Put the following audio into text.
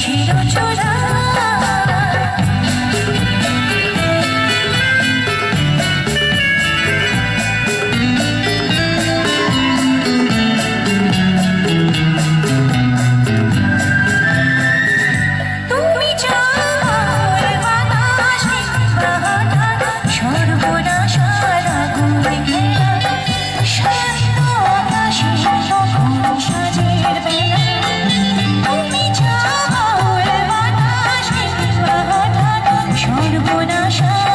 শিরচরা passion